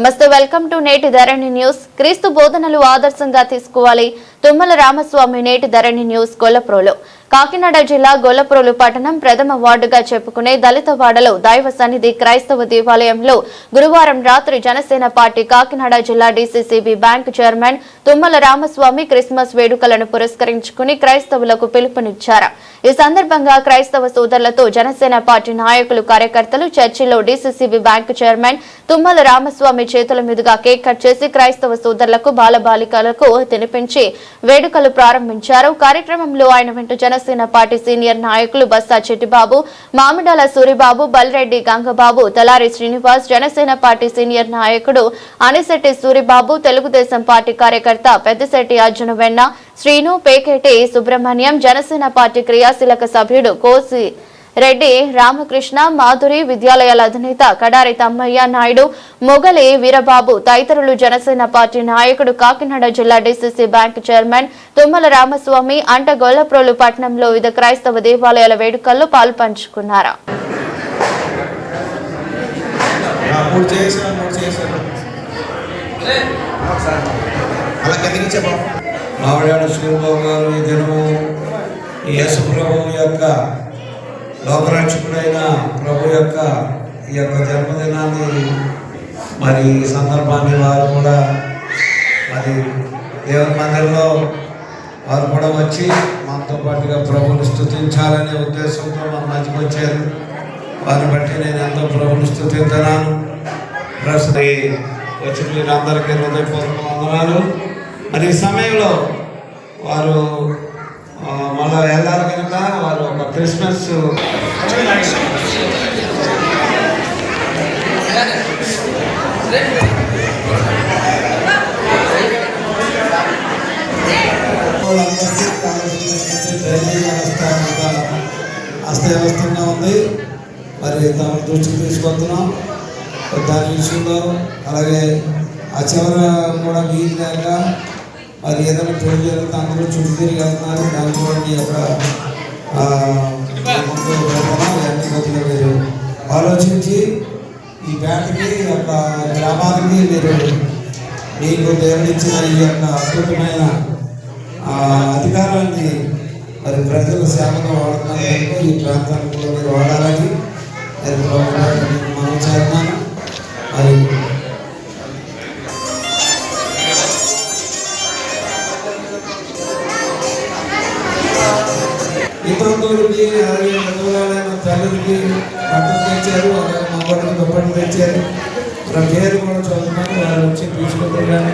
నమస్తే welcome to నేటి ధరణి news. క్రీస్తు బోధనలు ఆదర్శంగా తీసుకోవాలి. తుమ్మల రామస్వామి నేటి ధరణి న్యూస్ కొల్లప్రోలో కాకినాడ జిల్లా గొల్లప్రోలు పట్టణం ప్రథమ వార్డుగా చెప్పుకునే దళిత వాడలో దైవ సన్నిధి క్రైస్తవ దేవాలయంలో గురువారం రాత్రి జనసేన పార్టీ కాకినాడ జిల్లా DCCB bank chairman Tummala Ramaswamy Christmas వేడుకలను పురస్కరించుకుని క్రైస్తవులకు పిలుపునిచ్చారు. ఈ సందర్భంగా క్రైస్తవ సోదరులతో జనసేన పార్టీ నాయకులు కార్యకర్తలు చర్చిలో DCCB bank chairman Tummala Ramaswamy చేతుల మీదుగా కేక్ కట్ చేసి క్రైస్తవ సోదరులకు బాలబాలికలకు తినిపించి వేడుకలు ప్రారంభించారు. కార్యక్రమంలో ఆయన వెంట జనసేన పార్టీ సీనియర్ నాయకులు బస్తా చెట్టిబాబు మామిడాల సూరిబాబు బల్రెడ్డి గంగబాబు తలారి శ్రీనివాస్ జనసేన పార్టీ సీనియర్ నాయకుడు అనిశెట్టి సూరిబాబు తెలుగుదేశం పార్టీ కార్యకర్త పెద్దశెట్టి అర్జున వెన్న శ్రీను పేకేటి సుబ్రహ్మణ్యం జనసేన పార్టీ క్రియాశీలక సభ్యుడు కోసి రెడ్డి రామకృష్ణ మాధురి విద్యాలయాల అధినేత కడారి తమ్మయ్య నాయుడు మొగలి వీరబాబు తదితరులు జనసేన పార్టీ నాయకుడు కాకినాడ జిల్లా DCC bank chairman Tummala Ramaswamy అంట గొల్లప్రోలు పట్టణంలో వివిధ క్రైస్తవ దేవాలయాల వేడుకల్లో పాల్పంచుకున్నారు. గారు ఈ దినము ఈ యేసు ప్రభు యొక్క లోకరక్షకుడైన ప్రభు యొక్క ఈ యొక్క జన్మదినాన్ని మరి ఈ సందర్భాన్ని వారు కూడా మరి దేవుని మందిరంలో వారు కూడా వచ్చి మనతో పాటుగా ప్రభుని స్థుతించాలనే ఉద్దేశంతో మా మధ్యకి వచ్చారు. వారిని బట్టి నేను ఎంతో ప్రభుని స్థుతిస్తున్నాను ప్రస్తుతం ఈ వచ్చిన మీరందరికీ హృదయపూర్వక వందనాలు. మరి ఈ సమయంలో వారు మళ్ళా వెళ్ళాలి కనుక వారు ఒక క్రిస్మస్ అస్తవ్యవస్థంగా ఉంది? మరి తమ దృష్టికి తీసుకొస్తున్నాం. దాని విషయంలో అలాగే ఆ చివర కూడా వీలు లేక మరి ఏదైనా పెళ్ళి జరిగితే అందరూ చుట్టూ తిరిగి వెళ్తున్నారు. దాని కూడా మీ యొక్క ఇవన్నీ మీరు ఆలోచించి ఈ బ్యాంక్కి యొక్క గ్రామానికి మీరు మీకు దేవుడిచ్చిన ఈ యొక్క అద్భుతమైన అధికారాన్ని మరి ప్రజల సేవగా వాడుతున్నందుకు ఈ ప్రాంతానికి కూడా మీరు వాడాలని. మరి మనం చేస్తున్నాను. మరి ఇతరులకి అలాగే పెద్దవాళ్ళైన తల్లికి బట్టలు తెచ్చారు అలాగే మగవాళ్ళకి దుప్పట్లు తెచ్చారు. వాళ్ళ పేరు కూడా చదువుతాను వారు వచ్చి తీసుకుంటున్నాను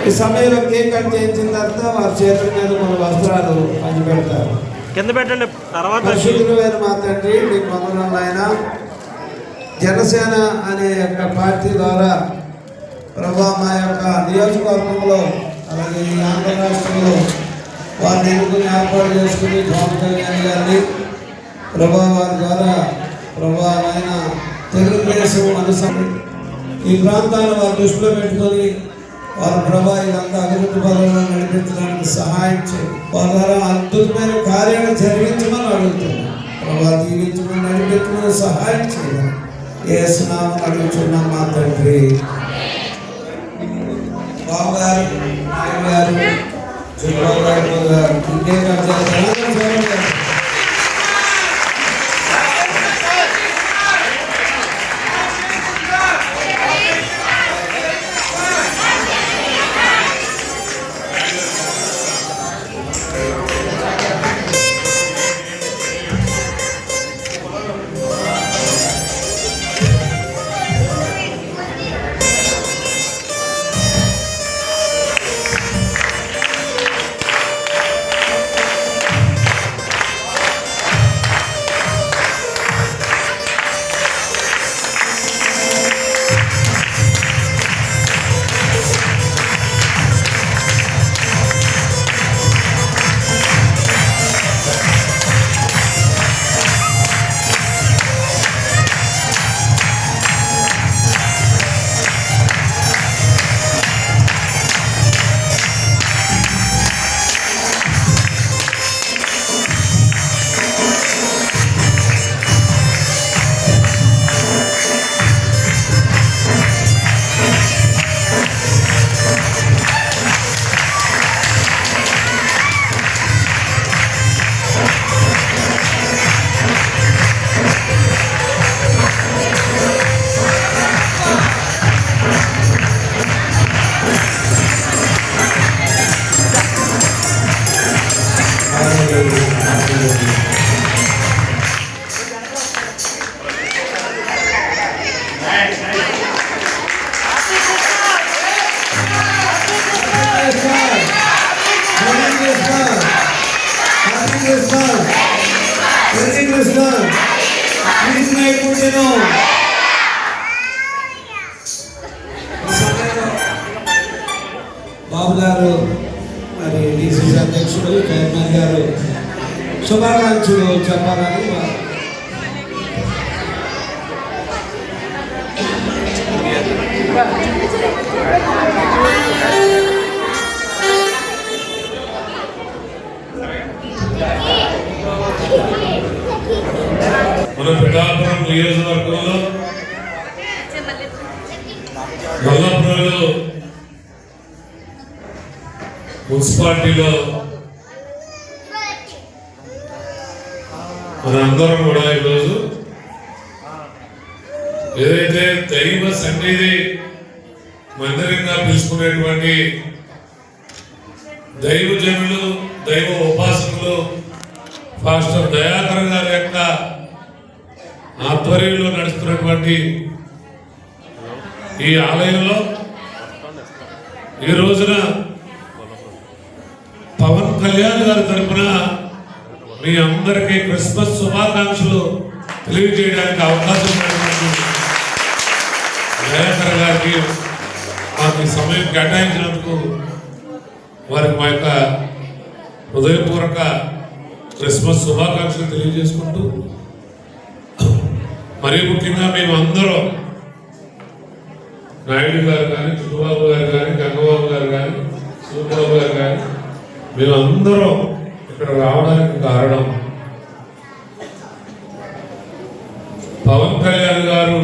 ఈ సమయంలో కేక్ కట్ చేయించిన తర్వాత వారి చేతుల మీద మన వస్త్రాలు పంచిపెడతారు. కింద పెట్టండి తర్వాత పరిశుద్ధులైన మా తండ్రి మీకు వందనాలు ఆయన. జనసేన అనే యొక్క పార్టీ ద్వారా ప్రభా మా యొక్క నియోజకవర్గంలో అలాగే ఆంధ్ర రాష్ట్రంలో వారిని ఎన్నుకుని ఏర్పాటు చేసుకుని పవన్ కళ్యాణ్ గారిని ప్రభా వారి ద్వారా ప్రభా ఆయన తెలుగుదేశం అనుసరి ఈ ప్రాంతాలను వారు దృష్టిలో పెట్టుకొని వారు ప్రభా ఇదంతా అభివృద్ధి పదంలో నడిపించడానికి సహాయం చేయండి వారి ద్వారా అద్భుతమైన కార్యాలు జరిగించమని అడుగుతున్నాం ప్రభా దీవించమని నడిపించమని సహాయం చేయాలి ఏ స్నామం అడుగుతున్నాం మా తండ్రి బాబు గారు నాయన గారు చంద్రబాబు గారు గారు ఇంకే గారు కృష్ణ హరే కృష్ణ కృష్ణ ఎప్పుడు నేను బాబు మరి డిసిసి అధ్యక్షుడు చైర్మన్ గారు శుభాకాంక్షలు చెప్పాలని గొల్లపురంలో మున్సిపాలిటీలో మనందరం కూడా ఈరోజు ఏదైతే దైవ సన్నిధి మందిరంగా పిలుచుకునేటువంటి దైవజనులు దైవ ఉపాసకులు పాస్టర్ దయాకర్ గారి యొక్క ఆధ్వర్యంలో నడుస్తున్నటువంటి ఈ ఆలయంలో ఈ రోజున పవన్ కళ్యాణ్ గారి తరపున మీ అందరికీ క్రిస్మస్ శుభాకాంక్షలు తెలియజేయడానికి అవకాశం ఉన్నటువంటి దయాకర్ గారికి మాకు సమయం కేటాయించినందుకు వారికి మా యొక్క హృదయపూర్వక క్రిస్మస్ శుభాకాంక్షలు తెలియజేసుకుంటూ మరీ ముఖ్యంగా మేము అందరం నాయుడు గారు కానీ చిట్టుబాబు గారు కానీ గంగబాబు గారు కానీ సూర్యబాబు గారు కానీ మేమందరం ఇక్కడ రావడానికి కారణం పవన్ కళ్యాణ్ గారు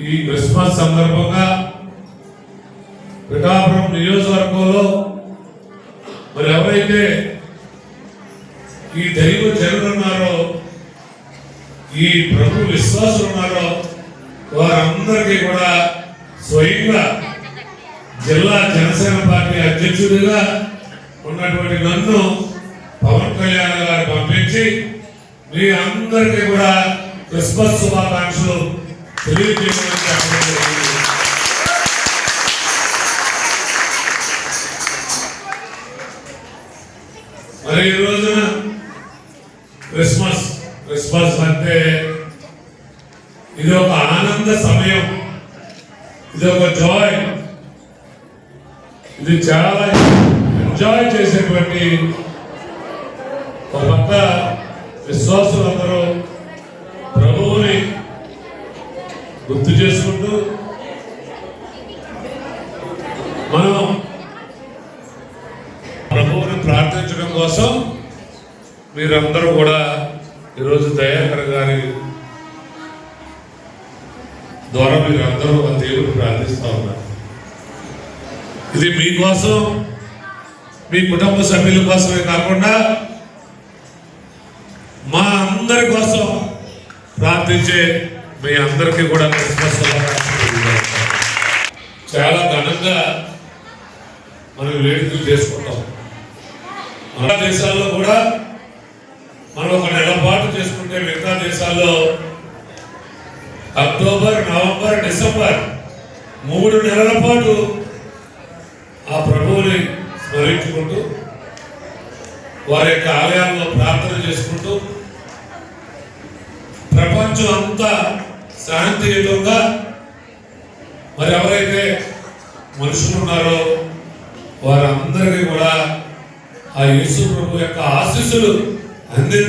ఈ క్రిస్మస్ సందర్భంగా పిఠాపురం నియోజకవర్గంలో మరి ఎవరైతే ఈ దైవ జనులు ఉన్నారో ఈ ప్రభు విశ్వాసులు ఉన్నారో వారందరికీ కూడా స్వయంగా జిల్లా జనసేన పార్టీ అధ్యక్షుడిగా ఉన్నటువంటి నన్ను పవన్ కళ్యాణ్ గారు పంపించి మీ అందరికీ కూడా క్రిస్మస్ శుభాకాంక్షలు తెలియజేయమని మరి ఈ రోజున క్రిస్మస్ క్రిస్మస్ అంటే ఇది ఒక ఆనంద సమయం. ఇది ఒక జాయ్ ఇది చాలా ఎంజాయ్ చేసేటువంటి ఒక పక్క విశ్వాసులందరూ ప్రభువుని గుర్తు చేసుకుంటూ మనం ప్రభువుని ప్రార్థించడం కోసం మీరందరూ కూడా ద్వారా మీరు అందరూ ఒక దేవుడు ప్రార్థిస్తా ఉన్నారు. ఇది మీకోసం మీ కుటుంబ సభ్యుల కోసమే కాకుండా మా అందరి కోసం ప్రార్థించే మీ అందరికీ కూడా క్రిస్మస్ చాలా ఘనంగా మనం వేడుకలు చేసుకుంటాం. మన దేశాల్లో కూడా మనం ఒక నెల పాటు చేసుకుంటే మిగతా దేశాల్లో అక్టోబర్ నవంబర్ డిసెంబర్ మూడు నెలల పాటు ఆ ప్రభువుని స్మరించుకుంటూ వారి యొక్క ఆలయాల్లో ప్రార్థన చేసుకుంటూ ప్రపంచం అంతా శాంతియుతంగా మరి ఎవరైతే మనుషులు ఉన్నారో వారందరికీ కూడా ఆ యేసు ప్రభు యొక్క ఆశీస్సులు అంది